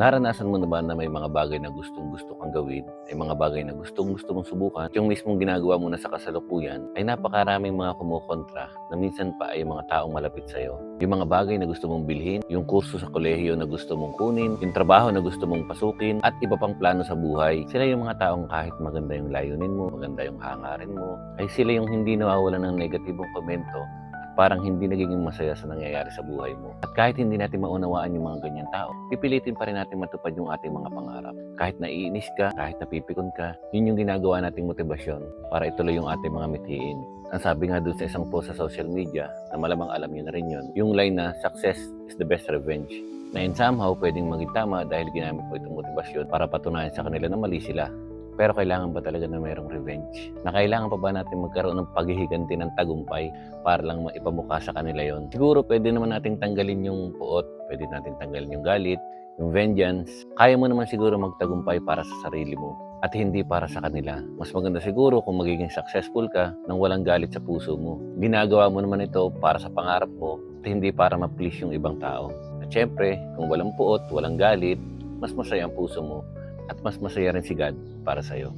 Naranasan mo na ba na may mga bagay na gustong gusto kang gawin, ay mga bagay na gustong gusto mong subukan, yung mismong ginagawa mo na sa kasalukuyan, ay napakaraming mga kumukontra na minsan pa ay mga taong malapit sa'yo. Yung mga bagay na gusto mong bilhin, yung kurso sa kolehiyo na gusto mong kunin, yung trabaho na gusto mong pasukin, at iba pang plano sa buhay. Sila yung mga taong kahit maganda yung layunin mo, maganda yung hangarin mo, ay sila yung hindi nawawalan ng negatibong komento parang hindi nagiging masaya sa nangyayari sa buhay mo. At kahit hindi natin maunawaan yung mga ganyan tao, pipilitin pa rin natin matupad yung ating mga pangarap. Kahit naiinis ka, kahit napipikon ka, yun yung ginagawa nating motibasyon para ituloy yung ating mga mithiin. Ang sabi nga doon sa isang post sa social media, na malamang alam niyo na rin yun, yung line na success is the best revenge na in somehow pwedeng maging tama dahil ginamit mo itong motibasyon para patunayan sa kanila na mali sila. Pero kailangan ba talaga na mayroong revenge? Na kailangan pa ba natin magkaroon ng paghihiganti ng tagumpay para lang maipamukha sa kanila yon? Siguro pwede naman nating tanggalin yung puot, pwede natin tanggalin yung galit, yung vengeance. Kaya mo naman siguro magtagumpay para sa sarili mo at hindi para sa kanila. Mas maganda siguro kung magiging successful ka nang walang galit sa puso mo. Ginagawa mo naman ito para sa pangarap mo at hindi para ma-please yung ibang tao. At syempre, kung walang puot, walang galit, mas masaya ang puso mo at mas masaya rin si God para sa'yo.